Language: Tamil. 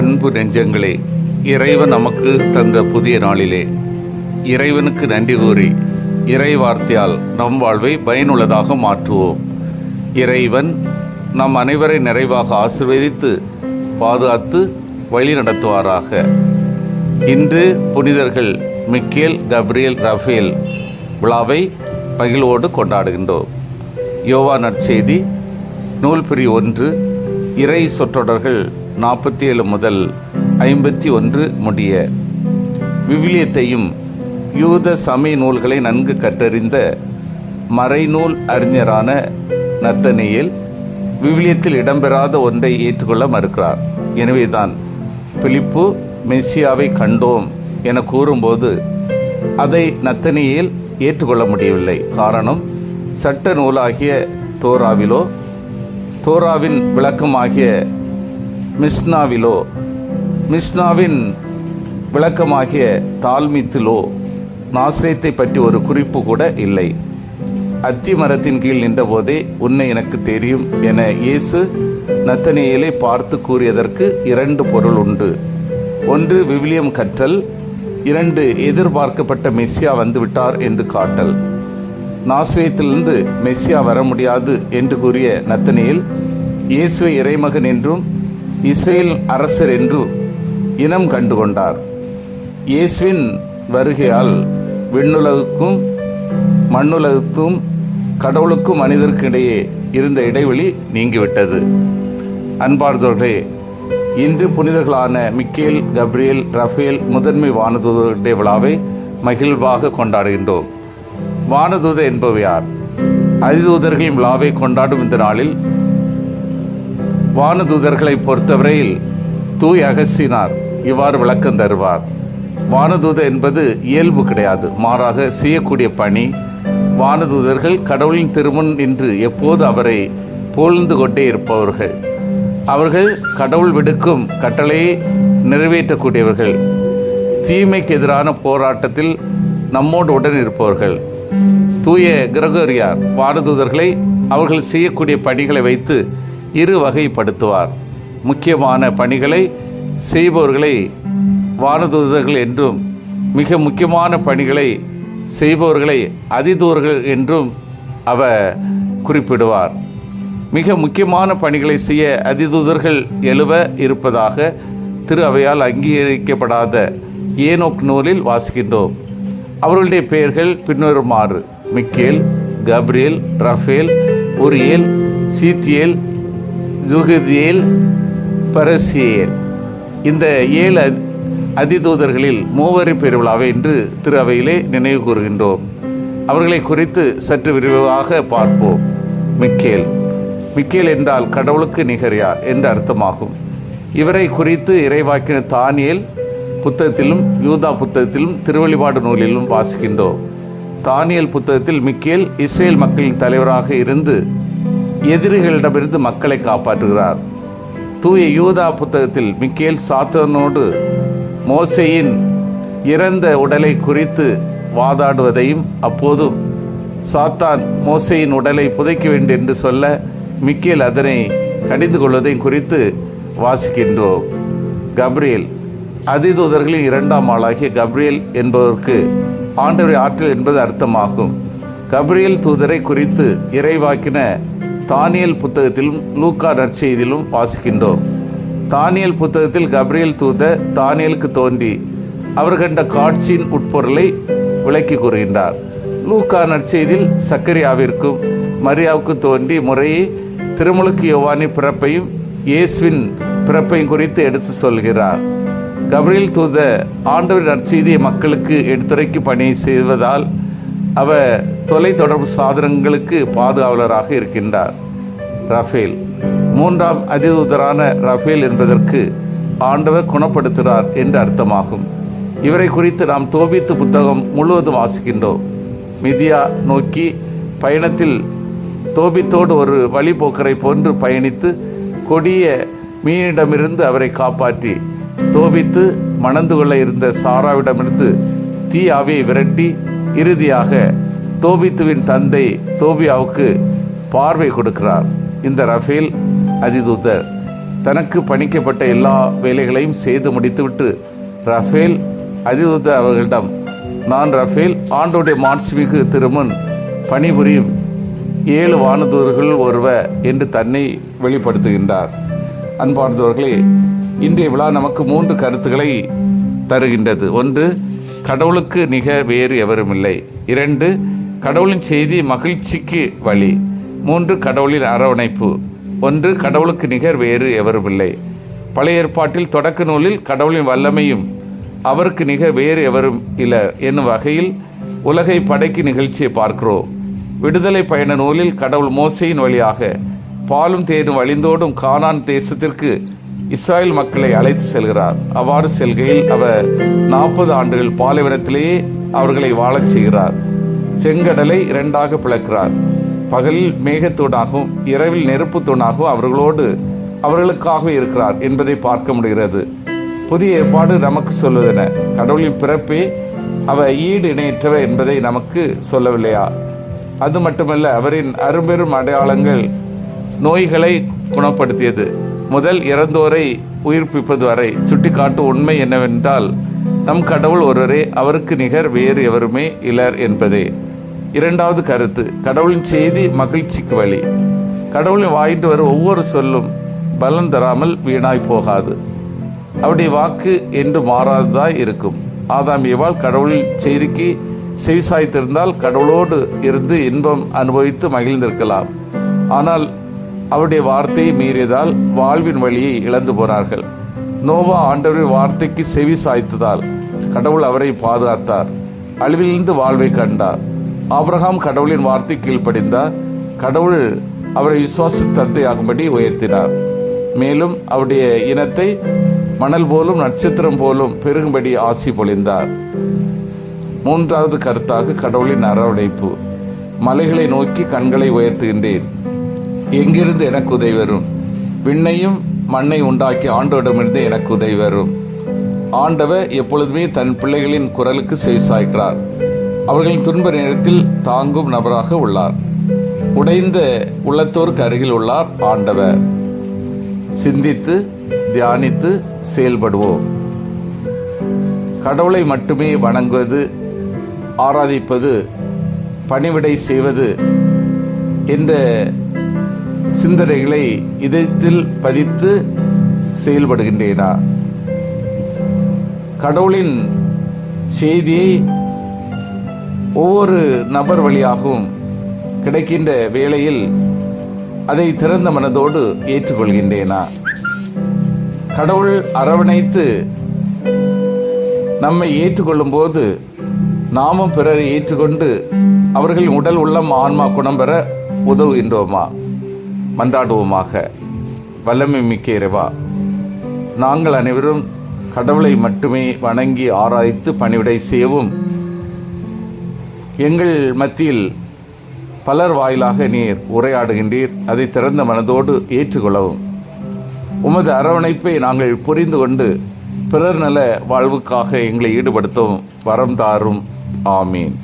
அன்பு நெஞ்சங்களே இறைவன் நமக்கு தந்த புதிய நாளிலே. இறைவனுக்கு நன்றி கூறி இறை வார்த்தையால் நம் வாழ்வை பயனுள்ளதாக மாற்றுவோம். இறைவன் நம் அனைவரை நிறைவாக ஆசிர்வதித்து பாதுகாத்து வழி நடத்துவாராக. இன்று புனிதர்கள் மிக்கேல் கப்ரியல் ரஃபேல் விழாவை மகிழ்வோடு கொண்டாடுகின்றோம். யோவா நற்செய்தி நூல் பிரி ஒன்று இறை சொற்றொடர்கள் நாற்பத்தி ஏழு முதல் ஐம்பத்தி ஒன்று முடிய விவிலியத்தையும் யூத சமய நூல்களை நன்கு கற்றறிந்த மறைநூல் அறிஞரான நத்தனியில் விவிலியத்தில் இடம்பெறாத ஒன்றை ஏற்றுக்கொள்ள மறுக்கிறார். எனவேதான் பிலிப்பு மெஸ்ஸியாவை கண்டோம் என கூறும்போது அதை நத்தனியில் ஏற்றுக்கொள்ள முடியவில்லை. காரணம் சட்ட நூலாகிய தோராவிலோ தோராவின் விளக்கமாகிய மிஸ்னாவிலோ மிஸ்னாவின் விளக்கமாகிய தால்மித்திலோ நாசிரியத்தை பற்றி ஒரு குறிப்பு கூட இல்லை. அத்தி மரத்தின் கீழ் நின்றபோதே உன்னை எனக்கு தெரியும் என இயேசு நத்தனியலை பார்த்து கூறியதற்கு இரண்டு பொருள் உண்டு. ஒன்று விவிலியம் கற்றல் இரண்டு எதிர்பார்க்கப்பட்ட மெஸ்ஸியா வந்துவிட்டார் என்று காட்டல். நாசிரியத்திலிருந்து மெஸ்ஸியா வர முடியாது என்று கூறிய நத்தனியில் இயேசுவை இறைமகன் என்றும் இஸ்ரேல் அரசர் என்று இனம் கண்டுகொண்டார். இயேசுவின் வருகையால் விண்ணுலகுக்கும் மண்ணுலகுக்கும் கடவுளுக்கும் மனிதருக்கும் இடையே இருந்த இடைவெளி நீங்கிவிட்டது. அன்பார்ந்தவர்களே இன்று புனிதர்களான மிக்கேல் கப்ரியேல் ரஃபேல் முதன்மை வானதூதருடைய விழாவை மகிழ்வாக கொண்டாடுகின்றோம். வானதூத என்பவை யார்? அதிதூதர்களின் விழாவை கொண்டாடும் இந்த நாளில் வானதூதர்களை பொறுத்தவரையில் தூய் அகசினார். இவ்வாறு விளக்கம் தருவார். வானதூத என்பது இயல்பு கிடையாது. மாறாக செய்யக்கூடிய பணி வானதூதர்கள் கடவுளின் திருமுன் நின்று எப்போது அவரை போழ்ந்து கொண்டே இருப்பவர்கள். அவர்கள் கடவுள் விடுக்கும் கட்டளையை நிறைவேற்றக்கூடியவர்கள். தீமைக்கு எதிரான போராட்டத்தில் நம்மோடு உடன் இருப்பவர்கள். தூய கிரகோரியார் வானதூதர்களை அவர்கள் செய்யக்கூடிய பணிகளை வைத்து இரு வகைப்படுத்துவார் முக்கியமான பணிகளை செய்பவர்களை வானதூதர்கள் என்றும் மிக முக்கியமான பணிகளை செய்பவர்களை அதிதூர்கள் என்றும் அவர் குறிப்பிடுவார். மிக முக்கியமான பணிகளை செய்ய அதிதூதர்கள் எழுவ இருப்பதாக திரு அவையால் அங்கீகரிக்கப்படாத ஏனோக் நூலில் வாசிக்கின்றோம். அவர்களுடைய பெயர்கள் பின்வருமாறு Michael Gabriel Raphael Uriel Sealtiel Jehudiel Barachiel. இந்த ஏழு அதிதூதர்களில் மூவரி பெருவிழாவை இன்று திரு அவையிலே நினைவு கூறுகின்றோம். அவர்களை குறித்து சற்று விரிவாக பார்ப்போம். மிக்கேல். மிக்கேல் என்றால் கடவுளுக்கு நிகர் யார் என்று அர்த்தமாகும். இவரை குறித்து இறைவாக்கின தானியேல் புத்தகத்திலும் யூதா புத்தகத்திலும் திருவழிபாடு நூலிலும் வாசிக்கின்றோம். தானியல் புத்தகத்தில் மிக்கேல் இஸ்ரேல் மக்களின் தலைவராக இருந்து எதிரிகளிடமிருந்து மக்களை காப்பாற்றுகிறார். தூய யூதா புத்தகத்தில் மிக்கேல் சாத்தனோடு மோசையின் இறந்த உடலை குறித்து வாதாடுவதையும் அப்போதும் சாத்தான் மோசையின் உடலை புதைக்க வேண்டும் என்று சொல்ல மிக்கேல் அதனை கடிந்து கொள்வதையும் குறித்து வாசிக்கின்றோம். கப்ரியல் அதிதூதர்களின் இரண்டாம் ஆளாகிய கப்ரியல் என்பவருக்கு ஆண்டவரை ஆற்றல் என்பது அர்த்தமாகும். கப்ரியல் தூதரை குறித்து இறைவாக்கின தானியல் புத்தகத்திலும் லூக்கா நற்செய்தியிலும் வாசிக்கின்றோம். தானியல் புத்தகத்தில் கப்ரியல் தூத தானியலுக்கு தோன்றி அவர் கண்ட காட்சியின் உட்பொருளை விளக்கி கூறுகின்றார். லூக்கா நற்செய்தியில் சக்கரியாவிற்கும் மரியாவுக்கு தோன்றி முறையே திருமுழுக்கு யோவானி பிறப்பையும் இயேசுவின் பிறப்பையும் குறித்து எடுத்து சொல்கிறார். கபரியல் தூத ஆண்டவர் நற்செய்தியை மக்களுக்கு எடுத்துரைக்கு பணி செய்வதால் அவர் தொலைத்தொடர்பு சாதனங்களுக்கு பாதுகாவலராக இருக்கின்றார். ரஃபேல். மூன்றாம் அதிதூதரான ரஃபேல் என்பதற்கு ஆண்டவர் குணப்படுத்துகிறார் என்று அர்த்தமாகும். இவரை குறித்து நாம் தோபித்து புத்தகம் முழுவதும் வாசிக்கின்றோம். மிதியா நோக்கி பயணத்தில் தோபித்தோடு ஒரு வழிபோக்கரை போன்று பயணித்து கொடிய மீனிடமிருந்து அவரை காப்பாற்றி தோபித்து மணந்து கொள்ள இருந்த சாராவிடமிருந்து தீ ஆவியை விரட்டி இறுதியாக தோபித்துவின் தந்தை தோபியாவுக்கு பார்வை கொடுக்கிறார். இந்த ரஃபேல் அதிதூதர் தனக்கு பணிக்கப்பட்ட எல்லா வேலைகளையும் செய்து முடித்துவிட்டு ரஃபேல் அதிதூதர் அவர்களிடம் நான் ரஃபேல் ஆண்டோடைய மாட்சிமிகு திருமுன் பணிபுரியும் ஏழு வானதூர்கள் ஒருவர் என்று தன்னை வெளிப்படுத்துகின்றார். அன்பார்ந்தவர்களே இன்றைய விழா நமக்கு மூன்று கருத்துக்களை தருகின்றது. ஒன்று கடவுளுக்கு நிகர் வேறு எவருமில்லை. இரண்டு கடவுளின் செய்தி மகிழ்ச்சிக்கு வழி. மூன்று கடவுளின் அரவணைப்பு. ஒன்று கடவுளுக்கு நிகர் வேறு எவருமில்லை. பழைய ஏற்பாட்டில் தொடக்க நூலில் கடவுளின் வல்லமையும் அவருக்கு நிகர் வேறு எவரும் இல்லை என்னும் வகையில் உலகை படைக்கு நிகழ்ச்சியை பார்க்கிறோம். விடுதலை பயண நூலில் கடவுள் மோசையின் வழியாக பாலும் தேனும் வழிந்தோடும் கானான் தேசத்திற்கு இஸ்ராயல் மக்களை அழைத்து செல்கிறார். அவ்வாறு செல்கையில் அவர் நாற்பது ஆண்டுகள் பாலைவனத்திலேயே அவர்களை வாழச் செய்கிறார். செங்கடலை இரண்டாக பிளக்கிறார். பகலில் மேகத்தூணாகவும் இரவில் நெருப்பு தூணாகவும் அவர்களோடு அவர்களுக்காக இருக்கிறார் என்பதை பார்க்க முடிகிறது. புதிய ஏற்பாடு நமக்கு சொல்வதென கடவுளின் பிறப்பே அவ ஈடு இணையற்றவ என்பதை நமக்கு சொல்லவில்லையா? அது மட்டுமல்ல அவரின் அரும்பெரும் அடையாளங்கள் நோய்களை குணப்படுத்தியது. முதல் இறந்தோரை உயிர்ப்பிப்பது வரை சுட்டிக்காட்டும் உண்மை என்னவென்றால் நம் கடவுள் ஒருவரே அவருக்கு நிகர் வேறு எவருமே இலர் என்பதே. இரண்டாவது கருத்து கடவுளின் செய்தி மகிழ்ச்சிக்கு வழி. கடவுளின் வாயிட்டு வர ஒவ்வொரு சொல்லும் பலம் தராமல் வீணாய் போகாது. அவருடைய வாக்கு என்று மாறாததாய் இருக்கும். ஆதாம் ஏவாள் கடவுளின் செய்திக்கு செவிசாய்த்திருந்தால் கடவுளோடு இருந்து இன்பம் அனுபவித்து மகிழ்ந்திருக்கலாம். ஆனால் அவருடைய வார்த்தையை மீறியதால் வாழ்வின் வழியை இழந்து போனார்கள். நோவா ஆண்டவரின் வார்த்தைக்கு செவி சாய்த்ததால் கடவுள் அவரை பாதுகாத்தார். அழிவிலிருந்து வாழ்வை கண்டார். ஆபிரகாம் கடவுளின் வார்த்தை கீழ்ப்படிந்தார். கடவுள் அவரை விசுவாச தந்தையாகும்படி உயர்த்தினார். மேலும் அவருடைய இனத்தை மணல் போலும் நட்சத்திரம் போலும் பெருகும்படி ஆசி பொழிந்தார். மூன்றாவது கருத்தாக கடவுளின் அரவணைப்பு. மலைகளை நோக்கி கண்களை உயர்த்துகின்றேன். எங்கிருந்து எனக்கு உதவி வரும்? விண்ணையும் மண்ணை உண்டாக்கி ஆண்டோடமிருந்து எனக்கு உதவி வரும். ஆண்டவர் எப்பொழுதுமே தன் பிள்ளைகளின் குரலுக்கு செவிசாய்க்கிறார். அவர்களின் துன்ப நேரத்தில் தாங்கும் நபராக உள்ளார். உடைந்த உள்ளத்தோருக்கு அருகில் உள்ளார் ஆண்டவர். சிந்தித்து தியானித்து செயல்படுவோம். கடவுளை மட்டுமே வணங்குவது ஆராதிப்பது பணிவிடை செய்வது என்ற சிந்தனைகளை இதயத்தில் பதித்து செயல்படுகின்றேனா? கடவுளின் செய்தியை ஒவ்வொரு நபர் வழியாகவும் கிடைக்கின்ற வேளையில் அதை திறந்த மனதோடு ஏற்றுக்கொள்கின்றேனா? கடவுள் அரவணைத்து நம்மை ஏற்றுக்கொள்ளும் போது நாமும் பிறரை ஏற்றுக்கொண்டு அவர்களின் உடல் உள்ளம் ஆன்மா குணம் பெற உதவுகின்றோமா? மன்றாடுவோமாக. வல்லமை மிக்க இறைவா நாங்கள் அனைவரும் கடவுளை மட்டுமே வணங்கி ஆராய்த்து பணிவிடை செய்யவும் எங்கள் மத்தியில் பலர் வாயிலாக நீர் உரையாடுகின்றீர். அதை திறந்த மனதோடு ஏற்றுக்கொள்ளவும். உமது அரவணைப்பை நாங்கள் புரிந்து கொண்டு பிறர் நல வாழ்வுக்காக எங்களை ஈடுபடுத்தவும் வரம் தாரும். ஆமீன்.